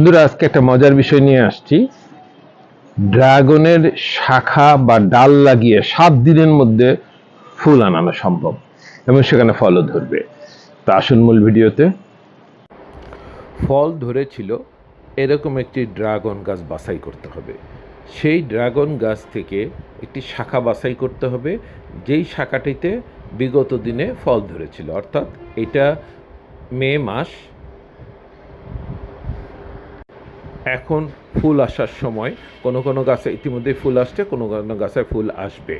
বন্ধুরা, আজকে একটা মজার বিষয় নিয়ে আসছি। ড্রাগনের শাখা বা ডাল লাগিয়ে সাত দিনের মধ্যে ফুল আনানো সম্ভব, এবং সেখানে ফলও ধরবে। তা আসুন মূল ভিডিওতে। ফল ধরেছিল, এরকম একটি ড্রাগন গাছ বাছাই করতে হবে। সেই ড্রাগন গাছ থেকে একটি শাখা বাছাই করতে হবে, যেই শাখাটিতে বিগত দিনে ফল ধরেছিল। অর্থাৎ এটা মে মাস এখন ফুল আসার সময় কোনো কোনো গাছে ইতিমধ্যে ফুল আসছে, কোনো কোনো গাছে ফুল আসবে।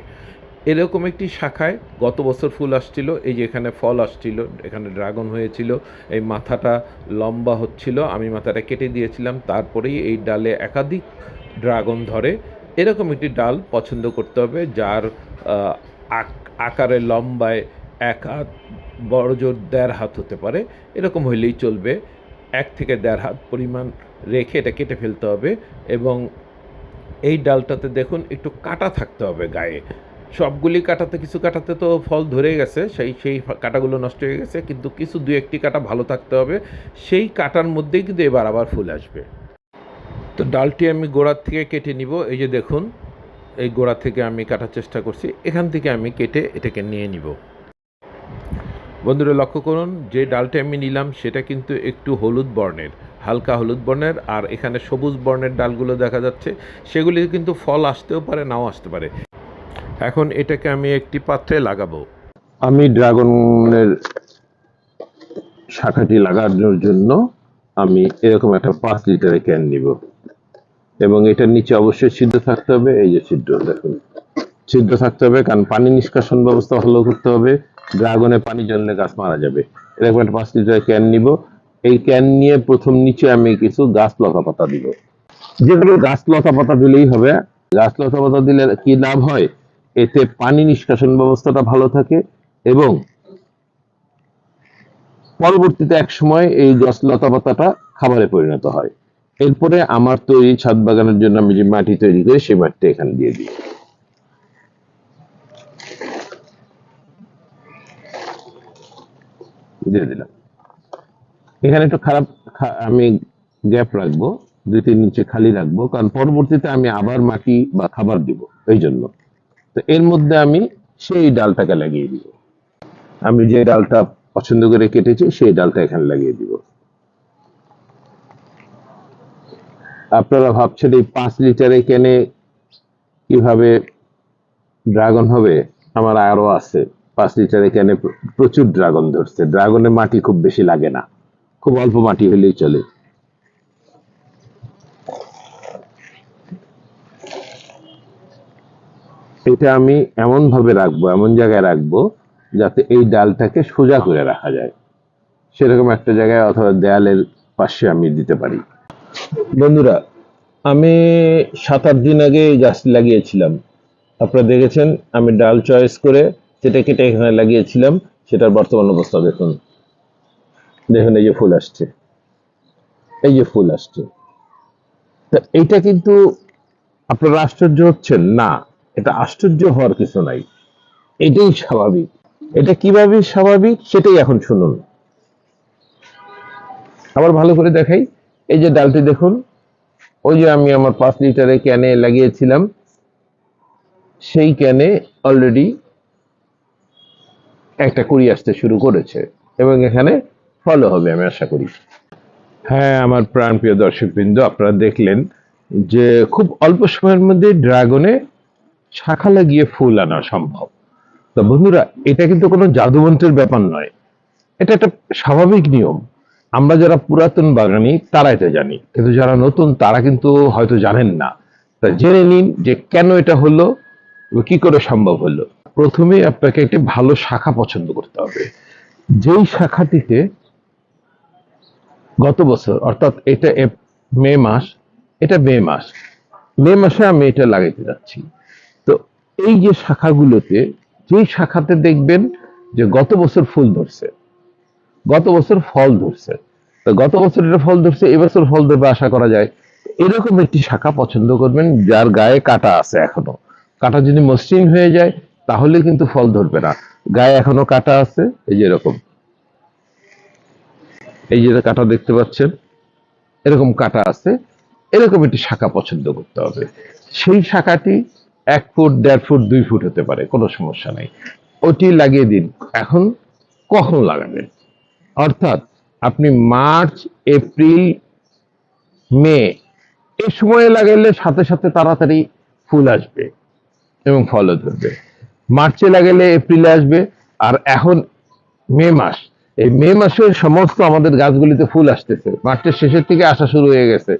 এরকম একটি শাখায় গত বছর ফুল আসছিল, এই যে এখানে ফল আসছিল, এখানে ড্রাগন হয়েছিল, এই মাথাটা লম্বা হচ্ছিল, আমি মাথাটা কেটে দিয়েছিলাম, তারপরেই এই ডালে একাধিক ড্রাগন ধরে। এরকম একটি ডাল পছন্দ করতে হবে, যার আকারে লম্বায় এক হাত, বড় জোর দেড় হাত হতে পারে, এরকম হইলেই চলবে। এক থেকে দেড় হাত পরিমাণ রেখে এটা কেটে ফেলতে হবে এবং এই ডালটাতে দেখুন একটু কাটা থাকতে হবে গায়ে। সবগুলি কাটাতে, কিছু কাটাতে তো ফল ধরে গেছে, সেই সেই কাটাগুলো নষ্ট হয়ে গেছে, কিন্তু কিছু দু একটি কাটা ভালো থাকতে হবে, সেই কাটার মধ্যেই কিন্তু এবার আবার ফুল আসবে। তো ডালটি আমি গোড়ার থেকে কেটে নিব, এই যে দেখুন, এই গোড়া থেকে আমি কাটার চেষ্টা করছি, এখান থেকে আমি কেটে এটাকে নিয়ে নিব। বন্ধুরা, লক্ষ্য করুন, যে ডালটি আমি নিলাম, সেটা কিন্তু একটু হলুদ বর্ণের। হালকা হলুদ বর্ণের আর এখানে সবুজ বর্ণের ডালগুলো দেখা যাচ্ছে। সেগুলি কিন্তু ফল আসতেও পারে, নাও আসতে পারে। এখন এটাকে আমি একটি পাত্রে লাগাবো। আমি ড্রাগনের শাখাটি লাগানোর জন্য আমি এরকম একটা পাঁচ লিটারের ক্যান নিব। এবং এটার নিচে অবশ্যই ছিদ্র থাকতে হবে, এই যে ছিদ্র, দেখুন। ছিদ্র থাকতে হবে, কারণ পানি নিষ্কাশন ব্যবস্থা ভালো করতে হবে। ড্রাগনে পানি জমলে গাছ মারা যাবে। এরকম একটা পাঁচ লিটারের ক্যান নিব। এই ক্যান নিয়ে প্রথম নিচে আমি কিছু গাছ লতা পাতা দিব। যেগুলো গাছ লতা পাতা দিলেই হবে। গাছ লতা পাতা দিলে কি লাভ হয়? এতে পানি নিষ্কাশন ব্যবস্থাটা ভালো থাকে এবং পরবর্তীতে এক সময় এই গাছ লতা পাতাটা খাবারে পরিণত হয়। এরপরে আমার তৈরি ছাদ বাগানের জন্য আমি যে মাটি তৈরি করি, সেই মাটিটা এখানে দিয়ে দিই। দিয়ে দিলাম। এখানে একটু খারাপ আমি গ্যাপ রাখব, দুই তিন ইঞ্চি খালি রাখব, কারণ পরবর্তীতে আমি আবার মাটি বা খাবার দিব, এই জন্য। তো এর মধ্যে আমি সেই ডালটাকে লাগিয়ে দিব। আমি যে ডালটা পছন্দ করে কেটেছি, সেই ডালটা এখানে লাগিয়ে দিব। আপনারা ভাবছেন এই পাঁচ লিটারে কেনে কীভাবে ড্রাগন হবে? আমার আরও আছে। পাঁচ লিটারে কেনে প্রচুর ড্রাগন ধরছে। ড্রাগনে মাটি খুব বেশি লাগে না। খুব অল্প মাটি হলেই চলে। এটা আমি এমন ভাবে রাখব, এমন জায়গায় রাখব যাতে এই ডালটাকে সোজা করে রাখা যায়। সেরকম একটা জায়গায় অথবা দেয়ালের পাশে আমি দিতে পারি। বন্ধুরা, আমি সাত, আট দিন আগে এই গাছ লাগিয়েছিলাম। আপনারা দেখেছেন, আমি ডাল চয়েস করে সেটা কেটে এখানে লাগিয়েছিলাম, সেটার বর্তমান অবস্থা দেখুন। দেখুন, এই যে ফুল আসছে। এই যে ফুল আসছে। তা এইটা কিন্তু আপনারা আশ্চর্য হচ্ছেন। না, এটা আশ্চর্য হওয়ার কিছু নাই। এটাই স্বাভাবিক। এটা কীভাবে স্বাভাবিক, সেটাই এখন শুনুন। আবার ভালো করে দেখাই। এই যে ডালটি দেখুন। ওই যে আমি আমার পাঁচ লিটারের ক্যানে লাগিয়েছিলাম। সেই ক্যানে অলরেডি একটা কুড়ি আসতে শুরু করেছে। এবং এখানে ফলো হবে, আমি আশা করি। হ্যাঁ আমার প্রাণপ্রিয় দর্শকবৃন্দ, আপনারা দেখলেন যে খুব অল্প সময়ের মধ্যে ড্রাগনে শাখা লাগিয়ে ফুল আনা সম্ভব। তো বন্ধুরা, এটা কিন্তু কোনো জাদুমন্ত্রের ব্যাপার নয়। এটা একটা স্বাভাবিক নিয়ম। আমরা যারা পুরাতন বাগানি তারা এটা জানি। কিন্তু যারা নতুন, তারা কিন্তু হয়তো জানেন না। তা জেনে নিন যে কেন এটা হলো কি করে সম্ভব হলো। প্রথমে আপনাকে একটি ভালো শাখা পছন্দ করতে হবে। যেই শাখাটিতে গত বছর, অর্থাৎ এটা মে মাস, এটা মে মাস। মে মাসে আমি এটা লাগাইতে যাচ্ছি। তো এই যে শাখাগুলোতে, যেই শাখাতে দেখবেন যে গত বছর ফুল ধরছে, গত বছর ফল ধরছে, তো গত বছর এটা ফল ধরছে এবছর ফল ধরবে আশা করা যায়। এরকম একটি শাখা পছন্দ করবেন যার গায়ে কাটা আছে এখনও। কাটা যদি মসৃণ হয়ে যায়, তাহলে কিন্তু ফল ধরবে না। গায়ে এখনও কাটা আছে, এই যে এরকম। এই যে কাটা দেখতে পাচ্ছেন, এরকম কাটা আছে, এরকম একটি শাখা পছন্দ করতে হবে। সেই শাখাটি এক ফুট, দেড় ফুট, দুই ফুট হতে পারে, কোনো সমস্যা নেই। ওটি লাগিয়ে দিন। এখন কখন লাগাবেন? অর্থাৎ আপনি মার্চ, এপ্রিল, মে এই সময়ে লাগাইলে সাথে সাথে তাড়াতাড়ি ফুল আসবে এবং ফলও ধরবে। মার্চে লাগাইলে এপ্রিলে আসবে, আর এখন মে মাস এই মে মাসে সমস্ত আমাদের গাছগুলিতে ফুল আসতেছে। মার্চের শেষের থেকে আসা শুরু হয়ে গেছে।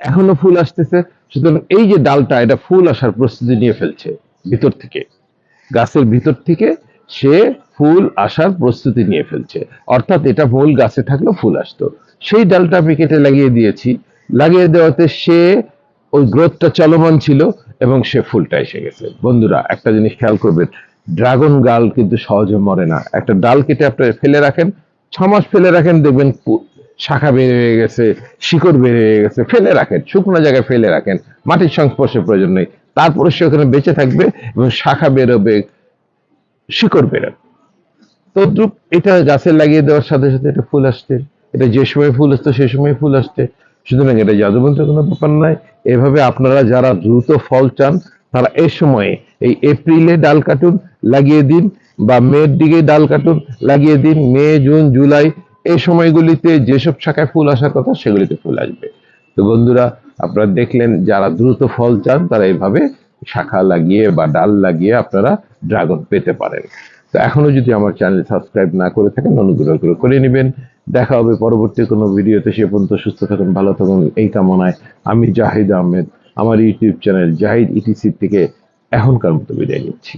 এখনও ফুল আসতেছে। সুতরাং এই যে ডালটা, এটা ফুল আসার প্রস্তুতি নিয়ে ফেলছে ভিতর থেকে। গাছের ভিতর থেকে সে ফুল আসার প্রস্তুতি নিয়ে ফেলছে। অর্থাৎ এটা মূল গাছে থাকলেও ফুল আসতো। সেই ডালটা আমি কেটে লাগিয়ে দিয়েছি। লাগিয়ে দেওয়াতে সে ওই গ্রোথটা চলমান ছিল এবং সে ফুলটা এসে গেছে। বন্ধুরা, একটা জিনিস খেয়াল করবেন ড্রাগন গাল কিন্তু সহজে মরে না। একটা ডাল কেটে আপনি ফেলে রাখেন ছ মাস ফেলে রাখেন, দেখবেন শাখা বের হয়ে গেছে, শিকড় বের হয়ে গেছে, ফেলে রাখেন, শুকনো জায়গায় ফেলে রাখেন, মাটির সংস্পর্শের প্রয়োজন নেই। তারপরে সে ওখানে বেঁচে থাকবে এবং শাখা বেরোবে, শিকড় বেরোবে। তদ্রুপ এটা গাছে লাগিয়ে দেওয়ার সাথে সাথে এটা ফুল আসছে। এটা যে সময় ফুল আসতো, সে সময় ফুল আসছে। সুতরাং এটা জাদুমন্ত্রের কোনো ব্যাপার নয়। এভাবে আপনারা যারা দ্রুত ফল চান, তারা এই সময়ে এই এপ্রিলে ডাল কাটুন লাগিয়ে দিন বা মের দিকে ডাল কাটুন লাগিয়ে দিন। মে, জুন, জুলাই এই সময়গুলিতে যেসব শাখায় ফুল আসার কথা সেগুলিতে ফুল আসবে। তো বন্ধুরা, আপনারা দেখলেন যারা দ্রুত ফল চান তারা এইভাবে শাখা লাগিয়ে বা ডাল লাগিয়ে আপনারা ড্রাগন পেতে পারেন। তো এখনও যদি আমার চ্যানেল সাবস্ক্রাইব না করে থাকেন অনুগ্রহ করে করে নেবেন। দেখা হবে পরবর্তী কোনো ভিডিওতে। সে পর্যন্ত সুস্থ থাকুন, ভালো থাকুন। এই কামনায় আমি জাহিদ আহমেদ। আমার ইউটিউব চ্যানেল জাহিদ ইটিসি থেকে এখনকার মতো বিদায় নিচ্ছি।